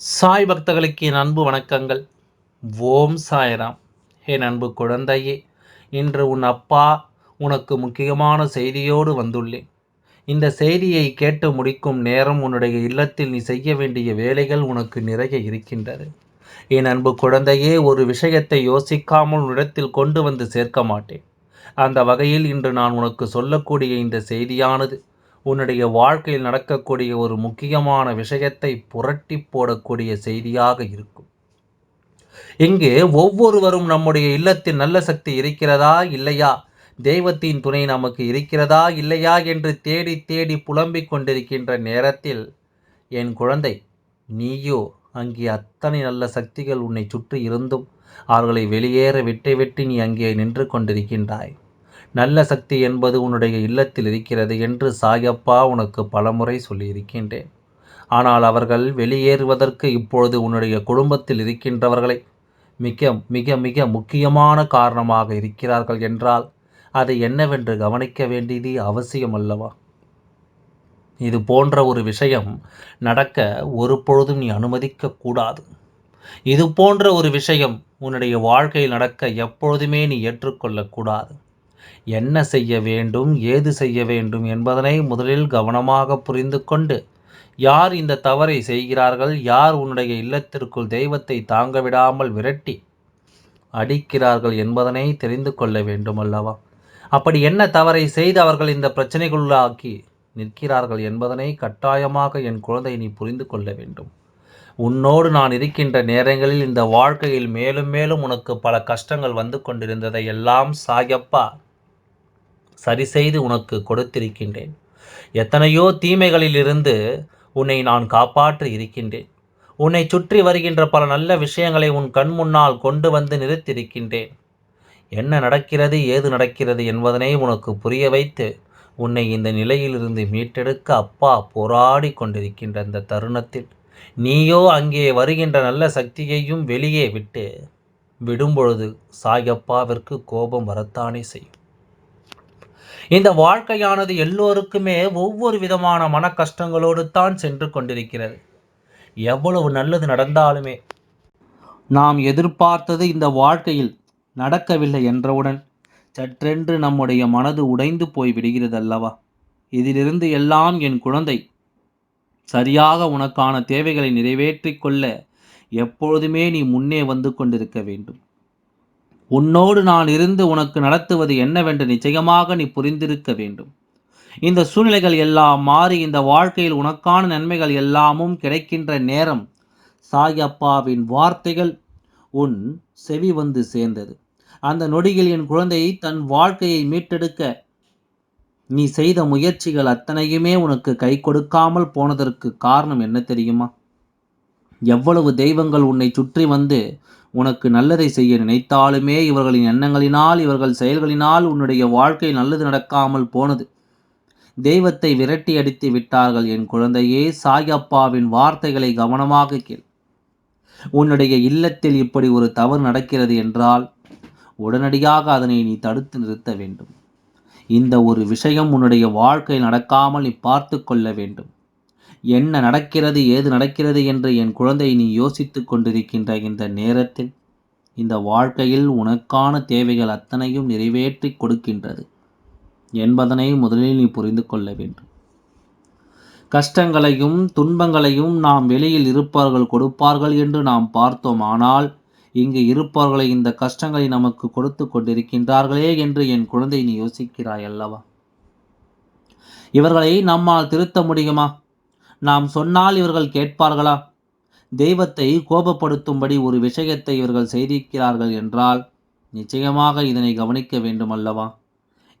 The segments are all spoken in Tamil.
சாய் பக்தர்களுக்கு என் அன்பு வணக்கங்கள். ஓம் சாய்ராம். என் அன்பு குழந்தையே இன்று உன் அப்பா உனக்கு முக்கியமான செய்தியோடு வந்துள்ளேன். இந்த செய்தியை கேட்டு முடிக்கும் நேரம் உன்னுடைய இல்லத்தில் நீ செய்ய வேண்டிய வேலைகள் உனக்கு நிறைய இருக்கின்றது. என் அன்பு குழந்தையே ஒரு விஷயத்தை யோசிக்காமல் உன்னிடத்தில் கொண்டு வந்து சேர்க்க மாட்டேன். அந்த வகையில் இன்று நான் உனக்கு சொல்லக்கூடிய இந்த செய்தியானது உன்னுடைய வாழ்க்கையில் நடக்கக்கூடிய ஒரு முக்கியமான விஷயத்தை புரட்டி போடக்கூடிய செய்தியாக இருக்கும். இங்கு ஒவ்வொருவரும் நம்முடைய இல்லத்தில் நல்ல சக்தி இருக்கிறதா இல்லையா? தெய்வத்தின் துணை நமக்கு இருக்கிறதா இல்லையா? என்று தேடி தேடி புலம்பிக் கொண்டிருக்கின்ற நேரத்தில் என் குழந்தை நீயோ அங்கே அத்தனை நல்ல சக்திகள் உன்னை சுற்றி இருந்தும் அவர்களை வெளியேற விட்டு விட்டு நீ அங்கே நின்று கொண்டிருக்கின்றாய். நல்ல சக்தி என்பது உன்னுடைய இல்லத்தில் இருக்கிறது என்று சாயப்பா உனக்கு பலமுறை சொல்லியிருக்கின்றேன். ஆனால் அவர்கள் வெளியேறுவதற்கு இப்பொழுது உன்னுடைய குடும்பத்தில் இருக்கின்றவர்களை மிக மிக மிக முக்கியமான காரணமாக இருக்கிறார்கள் என்றால் அதை என்னவென்று கவனிக்க வேண்டியது அவசியம் அல்லவா இது போன்ற ஒரு விஷயம் நடக்க ஒரு பொழுதும் நீ அனுமதிக்க கூடாது. இது போன்ற ஒரு விஷயம் உன்னுடைய வாழ்க்கையில் நடக்க எப்பொழுதுமே நீ ஏற்றுக்கொள்ளக்கூடாது என்ன செய்ய வேண்டும் ஏது செய்ய வேண்டும் என்பதனை முதலில் கவனமாக புரிந்து கொண்டு யார் இந்த தவறை செய்கிறார்கள் யார் உன்னுடைய இல்லத்திற்குள் தெய்வத்தை தாங்க விடாமல் விரட்டி அடிக்கிறார்கள் என்பதனை தெரிந்து கொள்ள வேண்டும் அல்லவா? அப்படி என்ன தவறை செய்து அவர்கள் இந்த பிரச்சனைக்குள்ளாக்கி நிற்கிறார்கள் என்பதனை கட்டாயமாக என் குழந்தை நீ புரிந்து கொள்ள வேண்டும். உன்னோடு நான் இருக்கின்ற நேரங்களில் இந்த வாழ்க்கையில் மேலும் மேலும் உனக்கு பல கஷ்டங்கள் வந்து கொண்டிருந்ததை எல்லாம் சாயப்பா. சரி செய்து உனக்கு கொடுத்திருக்கின்றேன். எத்தனையோ தீமைகளிலிருந்து உன்னை நான் காப்பாற்றி இருக்கின்றேன். உன்னை சுற்றி வருகின்ற பல நல்ல விஷயங்களை உன் கண் முன்னால் கொண்டு வந்து நிறுத்திருக்கின்றேன் என்ன நடக்கிறது ஏது நடக்கிறது என்பதனை உனக்கு புரிய வைத்து உன்னை இந்த நிலையிலிருந்து மீட்டெடுக்க அப்பா போராடி கொண்டிருக்கின்ற இந்த தருணத்தில் நீயோ அங்கே வருகின்ற நல்ல சக்தியையும் வெளியே விட்டு விடும்பொழுது சாயப்பாவிற்கு கோபம் வரத்தானே செய்யும். இந்த வாழ்க்கையானது எல்லோருக்குமே ஒவ்வொரு விதமான மன கஷ்டங்களோடு தான் சென்று கொண்டிருக்கிறது. எவ்வளவு நல்லது நடந்தாலுமே நாம் எதிர்பார்த்தது இந்த வாழ்க்கையில் நடக்கவில்லை என்றவுடன் சற்றென்று நம்முடைய மனது உடைந்து போய் விடுகிறது அல்லவா இதிலிருந்து எல்லாம் என் குழந்தை சரியாக உனக்கான தேவைகளை நிறைவேற்றிக் கொள்ள எப்பொழுதுமே நீ முன்னே வந்து கொண்டிருக்க வேண்டும். உன்னோடு நான் இருந்து உனக்கு நடத்துவது என்னவென்று நிச்சயமாக நீ புரிந்திருக்க வேண்டும். இந்த சூழ்நிலைகள் எல்லாம் மாறி இந்த வாழ்க்கையில் உனக்கான நன்மைகள் எல்லாமும் கிடைக்கின்ற நேரம். சாயப்பாவின் வார்த்தைகள் உன் செவி வந்து சேர்ந்தது. அந்த நொடியில் என் குழந்தையை தன் வாழ்க்கையை மீட்டெடுக்க நீ செய்த முயற்சிகள் அத்தனையுமே உனக்கு கை கொடுக்காமல் போனதற்கு காரணம் என்ன தெரியுமா? எவ்வளவு தெய்வங்கள் உன்னை சுற்றி வந்து உனக்கு நல்லதை செய்ய நினைத்தாலுமே இவர்களின் எண்ணங்களினால் இவர்கள் செயல்களினால் உன்னுடைய வாழ்க்கை நல்லது நடக்காமல் போனது. தெய்வத்தை விரட்டி அடித்து விட்டார்கள் என் குழந்தையே சாயப்பாவின் வார்த்தைகளை கவனமாக கேள். உன்னுடைய இல்லத்தில் இப்படி ஒரு தவறு நடக்கிறது என்றால் உடனடியாக அதனை நீ தடுத்து நிறுத்த வேண்டும். இந்த ஒரு விஷயம் உன்னுடைய வாழ்க்கை நடக்காமல் நீ பார்த்து கொள்ள வேண்டும். என்ன நடக்கிறது ஏது நடக்கிறது என்று என் குழந்தை நீ யோசித்துக் கொண்டிருக்கின்ற இந்த நேரத்தில் இந்த வாழ்க்கையில் உனக்கான தேவைகள் அத்தனையும் நிறைவேற்றி கொடுக்கின்றது என்பதனை முதலில் நீ புரிந்து கொள்ள வேண்டும். கஷ்டங்களையும் துன்பங்களையும் நாம் வெளியில் இருப்பார்கள் கொடுப்பார்கள் என்று நாம் பார்த்தோம் ஆனால் இங்கு இருப்பவர்களை இந்த கஷ்டங்களை நமக்கு கொடுத்து கொண்டிருக்கின்றார்களே என்று என் குழந்தை நீ யோசிக்கிறாய் அல்லவா? இவர்களை நம்மால் திருத்த முடியுமா? நாம் சொன்னால் இவர்கள் கேட்பார்களா? தெய்வத்தை கோபப்படுத்தும்படி ஒரு விஷயத்தை இவர்கள் செய்திருக்கிறார்கள் என்றால் நிச்சயமாக இதனை கவனிக்க வேண்டும் அல்லவா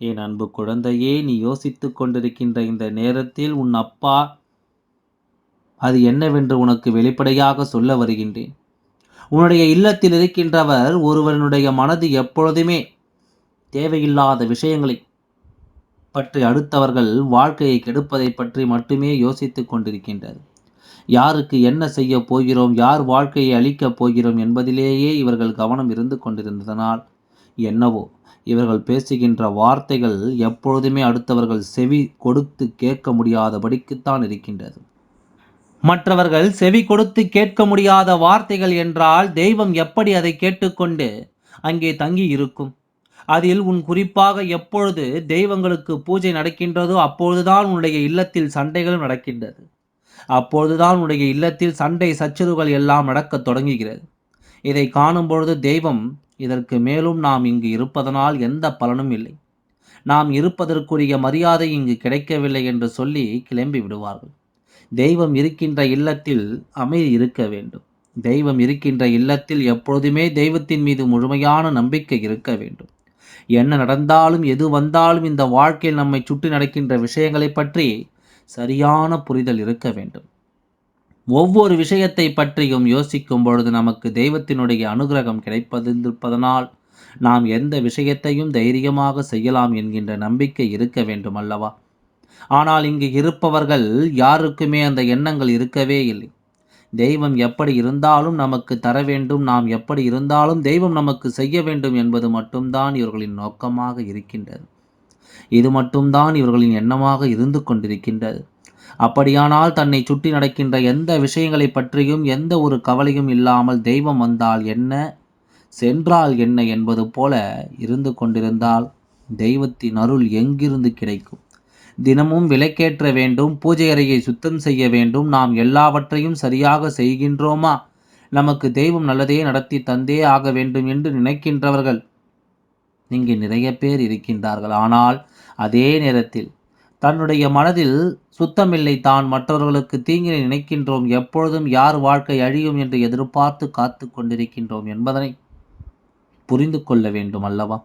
என் அன்பு குழந்தையே நீ யோசித்து கொண்டிருக்கின்ற இந்த நேரத்தில் உன் அப்பா அது என்னவென்று உனக்கு வெளிப்படையாக சொல்ல வருகின்றேன். உன்னுடைய இல்லத்தில் இருக்கின்றவர் ஒருவனுடைய மனது எப்பொழுதுமே தேவையில்லாத விஷயங்களை பற்றி அடுத்தவர்கள் வாழ்க்கையை கெடுப்பதை பற்றி மட்டுமே யோசித்து கொண்டிருக்கின்றது யாருக்கு என்ன செய்ய போகிறோம் யார் வாழ்க்கையை அழிக்கப் போகிறோம் என்பதிலேயே இவர்கள் கவனம் இருந்து கொண்டிருந்ததனால் என்னவோ இவர்கள் பேசுகின்ற வார்த்தைகள் எப்பொழுதுமே அடுத்தவர்கள் செவி கொடுத்து கேட்க முடியாதபடிக்குத்தான் இருக்கின்றது. மற்றவர்கள் செவி கொடுத்து கேட்க முடியாத வார்த்தைகள் என்றால் தெய்வம் எப்படி அதை கேட்டுக்கொண்டு அங்கே தங்கி இருக்கும் அதில் உன் குறிப்பாக எப்பொழுது தெய்வங்களுக்கு பூஜை நடக்கின்றதோ அப்பொழுதுதான் உன்னுடைய இல்லத்தில் சண்டைகளும் நடக்கின்றது. அப்பொழுதுதான் உன்னுடைய இல்லத்தில் சண்டை சச்சரவுகள் எல்லாம் நடக்கத் தொடங்குகிறது. இதை காணும் பொழுது தெய்வம் இதற்கு மேலும் நாம் இங்கு இருப்பதனால் எந்த பலனும் இல்லை. நாம் இருப்பதற்குரிய மரியாதை இங்கு கிடைக்கவில்லை என்று சொல்லி கிளம்பி விடுவார்கள். தெய்வம் இருக்கின்ற இல்லத்தில் அமைதி இருக்க வேண்டும். தெய்வம் இருக்கின்ற இல்லத்தில் எப்பொழுதுமே தெய்வத்தின் மீது முழுமையான நம்பிக்கை இருக்க வேண்டும். என்ன நடந்தாலும் எது வந்தாலும் இந்த வாழ்க்கையில் நம்மை சுற்றி நடக்கின்ற விஷயங்களை பற்றி சரியான புரிதல் இருக்க வேண்டும். ஒவ்வொரு விஷயத்தை பற்றியும் யோசிக்கும் பொழுது நமக்கு தெய்வத்தினுடைய அனுகிரகம் கிடைப்பதிருப்பதனால் நாம் எந்த விஷயத்தையும் தைரியமாக செய்யலாம் என்கின்ற நம்பிக்கை இருக்க வேண்டும் அல்லவா? ஆனால் இங்கு இருப்பவர்கள் யாருக்குமே அந்த எண்ணங்கள் இருக்கவே இல்லை. தெய்வம் எப்படி இருந்தாலும் நமக்கு தர வேண்டும் நாம் எப்படி இருந்தாலும் தெய்வம் நமக்கு செய்ய வேண்டும் என்பது மட்டும்தான் இவர்களின் நோக்கமாக இருக்கின்றது. இது மட்டும்தான் இவர்களின் எண்ணமாக இருந்து கொண்டிருக்கின்றது. அப்படியானால் தன்னை சுற்றி நடக்கின்ற எந்த விஷயங்களை பற்றியும் எந்த ஒரு கவலையும் இல்லாமல் தெய்வம் வந்தால் என்ன சென்றால் என்ன என்பது போல இருந்து கொண்டிருந்தால் தெய்வத்தின் அருள் எங்கிருந்து கிடைக்கும்? தினமும் விளக்கேற்ற வேண்டும் பூஜை அறையை சுத்தம் செய்ய வேண்டும். நாம் எல்லாவற்றையும் சரியாக செய்கின்றோமா? நமக்கு தெய்வம் நல்லதையே நடத்தி தந்தே ஆக வேண்டும் என்று நினைக்கின்றவர்கள். இங்கே நிறைய பேர் இருக்கின்றார்கள். ஆனால் அதே நேரத்தில் தன்னுடைய மனதில் சுத்தமில்லை தான் மற்றவர்களுக்கு தீங்கினை நினைக்கின்றோம். எப்பொழுதும் யார் வாழ்க்கை அழியும் என்று எதிர்பார்த்து காத்து கொண்டிருக்கின்றோம் என்பதனை புரிந்து கொள்ள வேண்டும் அல்லவா?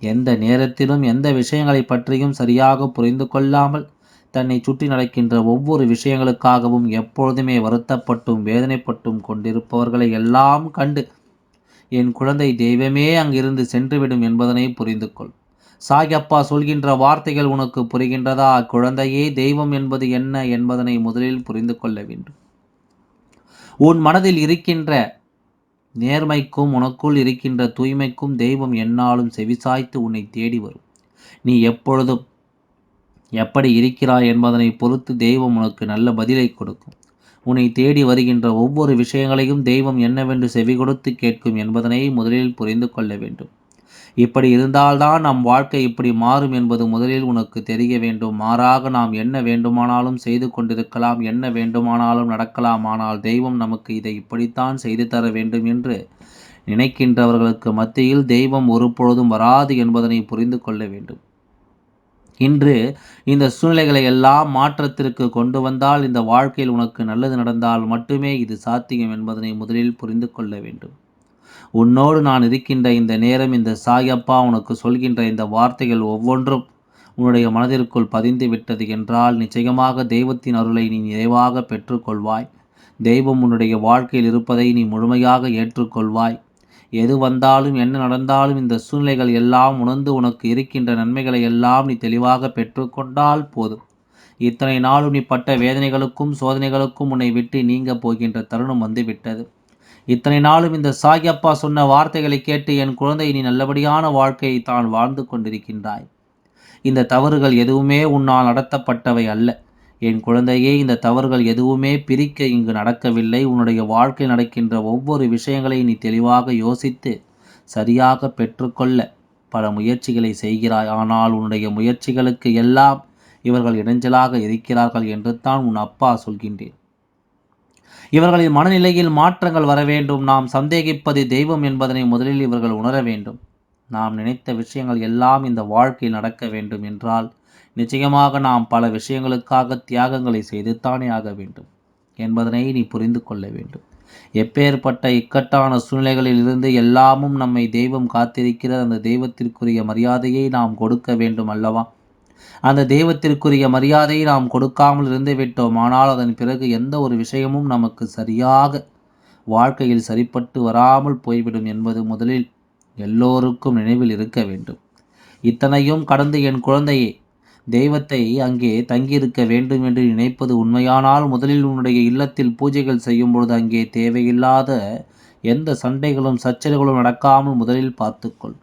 எந்த நேரத்திலும் எந்த விஷயங்களை பற்றியும் சரியாக புரிந்து கொள்ளாமல் தன்னை சுற்றி நடக்கின்ற ஒவ்வொரு விஷயங்களுக்காகவும் எப்பொழுதுமே வருத்தப்பட்டும் வேதனைப்பட்டும் கொண்டிருப்பவர்களை எல்லாம் கண்டு என் குழந்தை தெய்வமே அங்கிருந்து சென்றுவிடும் என்பதனை புரிந்து கொள் சாயப்பா சொல்கின்ற வார்த்தைகள் உனக்கு புரிகின்றதா? குழந்தையே தெய்வம் என்பது என்ன என்பதனை முதலில் புரிந்து கொள்ள வேண்டும். உன் மனதில் இருக்கின்ற நேர்மைக்கும் உனக்குள் இருக்கின்ற தூய்மைக்கும் தெய்வம் என்னாலும் செவிசாய்த்து உன்னை தேடி வரும். நீ எப்பொழுதும் எப்படி இருக்கிறாய் என்பதனை பொறுத்து தெய்வம் உனக்கு நல்ல பதிலை கொடுக்கும். உன்னை தேடி வருகின்ற ஒவ்வொரு விஷயங்களையும் தெய்வம் என்னவென்று செவி கொடுத்து கேட்கும் என்பதனை முதலில் புரிந்து கொள்ள வேண்டும். இப்படி இருந்தால்தான் நம் வாழ்க்கை இப்படி மாறும் என்பது முதலில் உனக்கு தெரிய வேண்டும். மாறாக நாம் என்ன வேண்டுமானாலும் செய்து கொண்டிருக்கலாம் என்ன வேண்டுமானாலும் நடக்கலாம். ஆனால் தெய்வம் நமக்கு இதை இப்படித்தான் செய்து தர வேண்டும் என்று நினைக்கின்றவர்களுக்கு மத்தியில் தெய்வம் ஒருபொழுதும் வராது என்பதனை புரிந்து கொள்ள வேண்டும். இன்று இந்த சூழ்நிலைகளை எல்லாம் மாற்றத்திற்கு கொண்டு வந்தால் இந்த வாழ்க்கையில் உனக்கு நல்லது நடந்தால் மட்டுமே இது சாத்தியம் என்பதனை முதலில் புரிந்து கொள்ள வேண்டும். உன்னோடு நான் இருக்கின்ற இந்த நேரம் இந்த சாயப்பா உனக்கு சொல்கின்ற இந்த வார்த்தைகள் ஒவ்வொன்றும் உன்னுடைய மனதிற்குள் பதிந்து விட்டது என்றால் நிச்சயமாக தெய்வத்தின் அருளை நீ நிறைவாக பெற்றுக்கொள்வாய். தெய்வம் உன்னுடைய வாழ்க்கையில் இருப்பதை நீ முழுமையாக ஏற்றுக்கொள்வாய். எது வந்தாலும் என்ன நடந்தாலும் இந்த சூழ்நிலைகள் எல்லாம் உணர்ந்து உனக்கு இருக்கின்ற நன்மைகளை எல்லாம் நீ தெளிவாக பெற்றுக்கொண்டால் போதும். இத்தனை நாளும் நீ பட்ட வேதனைகளுக்கும் சோதனைகளுக்கும் உன்னை விட்டு நீங்க போகின்ற தருணம் வந்துவிட்டது இத்தனை நாளும் இந்த சாயப்பா சொன்ன வார்த்தைகளை கேட்டு என் குழந்தை நீ நல்லபடியான வாழ்க்கையை தான் வாழ்ந்து கொண்டிருக்கின்றாய். இந்த தவறுகள் எதுவுமே உன்னால் நடத்தப்பட்டவை அல்ல. என் குழந்தையே இந்த தவறுகள் எதுவுமே பிரிக்க இங்கு நடக்கவில்லை. உன்னுடைய வாழ்க்கை நடக்கின்ற ஒவ்வொரு விஷயங்களையும் நீ தெளிவாக யோசித்து சரியாக பெற்றுக்கொள்ள பல முயற்சிகளை செய்கிறாய். ஆனால் உன்னுடைய முயற்சிகளுக்கு எல்லாம் இவர்கள் இடைஞ்சலாக இருக்கிறார்கள் என்று தான் உன் அப்பா சொல்கின்றேன். இவர்களின் மனநிலையில் மாற்றங்கள் வர வேண்டும். நாம் சந்தேகிப்பது தெய்வம் என்பதனை முதலில் இவர்கள் உணர வேண்டும். நாம் நினைத்த விஷயங்கள் எல்லாம் இந்த வாழ்க்கையில் நடக்க வேண்டும் என்றால் நிச்சயமாக நாம் பல விஷயங்களுக்காக தியாகங்களை செய்துத்தானே ஆக வேண்டும் என்பதனை நீ புரிந்து கொள்ள வேண்டும். எப்பேற்பட்ட இக்கட்டான சூழ்நிலைகளில் இருந்து எல்லாமும் நம்மை தெய்வம் காத்திருக்கிற அந்த தெய்வத்திற்குரிய மரியாதையை நாம் கொடுக்க வேண்டும் அல்லவா? அந்த தெய்வத்திற்குரிய மரியாதையை நாம் கொடுக்காமல் இருந்து விட்டோம். ஆனால் அதன் பிறகு எந்த ஒரு விஷயமும் நமக்கு சரியாக வாழ்க்கையில் சரிப்பட்டு வராமல் போய்விடும் என்பது முதலில் எல்லோருக்கும் நினைவில் இருக்க வேண்டும். இத்தனையும் கடந்து என் குழந்தையே தெய்வத்தை அங்கே தங்கியிருக்க வேண்டும் என்று நினைப்பது உண்மையானால் முதலில் உன்னுடைய இல்லத்தில் பூஜைகள் செய்யும் பொழுது அங்கே தேவையில்லாத எந்த சண்டைகளும் சச்சரவுகளும் நடக்காமல் முதலில் பார்த்துக்கொள்.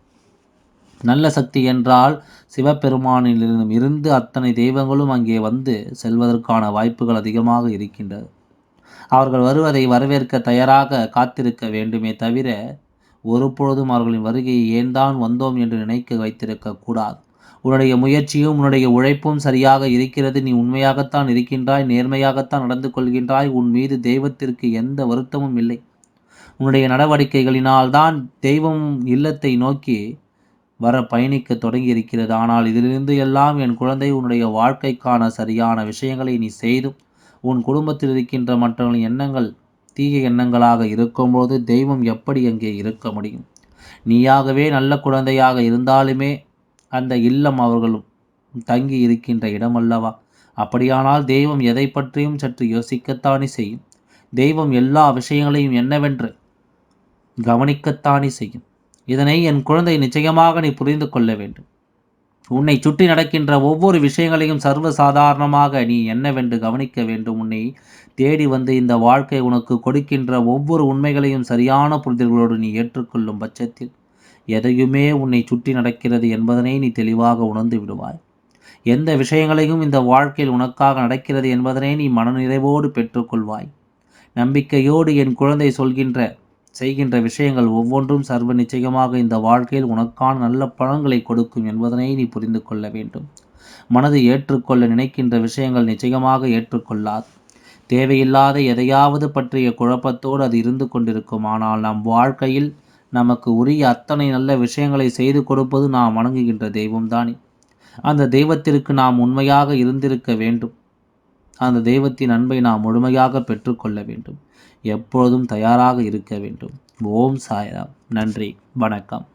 நல்ல சக்தி என்றால் சிவபெருமானிலிருந்தும் இருந்து அத்தனை தெய்வங்களும் அங்கே வந்து செல்வதற்கான வாய்ப்புகள் அதிகமாக இருக்கின்றது அவர்கள் வருவதை வரவேற்க தயாராக காத்திருக்க வேண்டுமே தவிர ஒருபொழுதும் அவர்களின் வருகையை ஏன் தான் வந்தோம் என்று நினைக்க வைத்திருக்க கூடாது. உன்னுடைய முயற்சியும் உன்னுடைய உழைப்பும் சரியாக இருக்கிறது. நீ உண்மையாகத்தான் இருக்கின்றாய் நேர்மையாகத்தான் நடந்து கொள்கின்றாய். உன் மீது தெய்வத்திற்கு எந்த வருத்தமும் இல்லை. உன்னுடைய நடவடிக்கைகளினால் தான் தெய்வம் இல்லத்தை நோக்கி வர பயணிக்க தொடங்கி இருக்கிறது ஆனால் இதிலிருந்து எல்லாம் என் குழந்தை உன்னுடைய வாழ்க்கைக்கான சரியான விஷயங்களை நீ செய்தும் உன் குடும்பத்தில் இருக்கின்ற மற்றவர்களின் எண்ணங்கள் தீய எண்ணங்களாக இருக்கும்போது தெய்வம் எப்படி அங்கே இருக்க முடியும்? நீயாகவே நல்ல குழந்தையாக இருந்தாலுமே அந்த இல்லம் அவர்களும் தங்கி இருக்கின்ற இடம் அல்லவா அப்படியானால் தெய்வம் எதை பற்றியும் சற்று யோசிக்கத்தானே செய்யும். தெய்வம் எல்லா விஷயங்களையும் என்னவென்று கவனிக்கத்தானே செய்யும். இதனை என் குழந்தை நிச்சயமாக நீ புரிந்து கொள்ள வேண்டும். உன்னை சுற்றி நடக்கின்ற ஒவ்வொரு விஷயங்களையும் சர்வ சாதாரணமாக நீ என்னவென்று கவனிக்க வேண்டும். உன்னை தேடி வந்து இந்த வாழ்க்கை உனக்கு கொடுக்கின்ற ஒவ்வொரு உண்மைகளையும் சரியான புரிதல்களோடு நீ ஏற்றுக்கொள்ளும் பட்சத்தில் எதையுமே உன்னை சுற்றி நடக்கிறது என்பதனை நீ தெளிவாக உணர்ந்து விடுவாய். எந்த விஷயங்களையும் இந்த வாழ்க்கையில் உனக்காக நடக்கிறது என்பதனை நீ மனநிறைவோடு பெற்றுக்கொள்வாய். நம்பிக்கையோடு என் குழந்தை சொல்கின்ற செய்கின்ற விஷயங்கள் ஒவ்வொன்றும் சர்வ நிச்சயமாக இந்த வாழ்க்கையில் உனக்கான நல்ல பலன்களை கொடுக்கும் என்பதனை நீ புரிந்து கொள்ள வேண்டும். மனது ஏற்றுக்கொள்ள நினைக்கின்ற விஷயங்கள் நிச்சயமாக ஏற்றுக்கொள்ளாது. தேவையில்லாத எதையாவது பற்றிய குழப்பத்தோடு அது இருந்து கொண்டிருக்கும். ஆனால் நம் வாழ்க்கையில் நமக்கு உரிய அத்தனை நல்ல விஷயங்களை செய்து கொடுப்பது நாம் வணங்குகின்ற தெய்வம்தானே. அந்த தெய்வத்திற்கு நாம் உண்மையாக இருந்திருக்க வேண்டும். அந்த தெய்வத்தின் அன்பை நாம் முழுமையாக பெற்றுக்கொள்ள வேண்டும். எப்பொழுதும் தயாராக இருக்க வேண்டும். ஓம் சாய்ராம். நன்றி. வணக்கம்.